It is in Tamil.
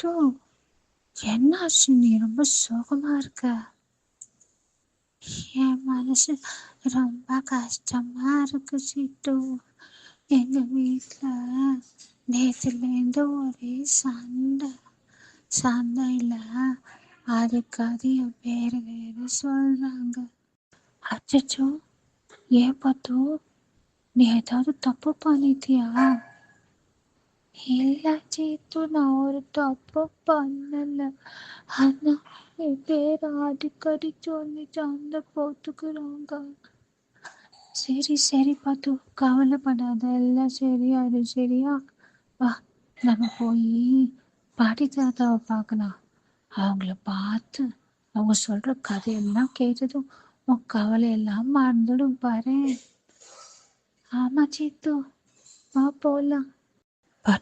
மட்டும் என்னாச்சு நீ ரொம்ப சோகமா இருக்க. என் மனசு ரொம்ப கஷ்டமா இருக்கு சீட்டு. எங்க வீட்ல நேற்றுலேருந்து ஒரே சண்டை. சண்டையில் அதுக்கு அது என் பேர் வேறு சொல்றாங்க. அச்சச்சோ ஏன் பார்த்தோ நீ ஏதாவது தப்பு பண்ணிட்டியா? இல்ல சீத்து நான் ஒரு தப்பு பண்ணல ஆனா என் பேர் அடிக்கடி சொல்லி சண்டை போட்டுக்கிறாங்க சரி சரி பார்த்து கவலைப்படாத எல்லாம் சரியாயிடு சரியா வா நம்ம போய் பாட்டி தாத்தாவை பார்க்கலாம் அவங்கள பார்த்து அவங்க சொல்ற கதையெல்லாம் கேட்டதும் உன் கவலை எல்லாம் மறந்துடும் பாரு ஆமா சீத்து வா போலாம்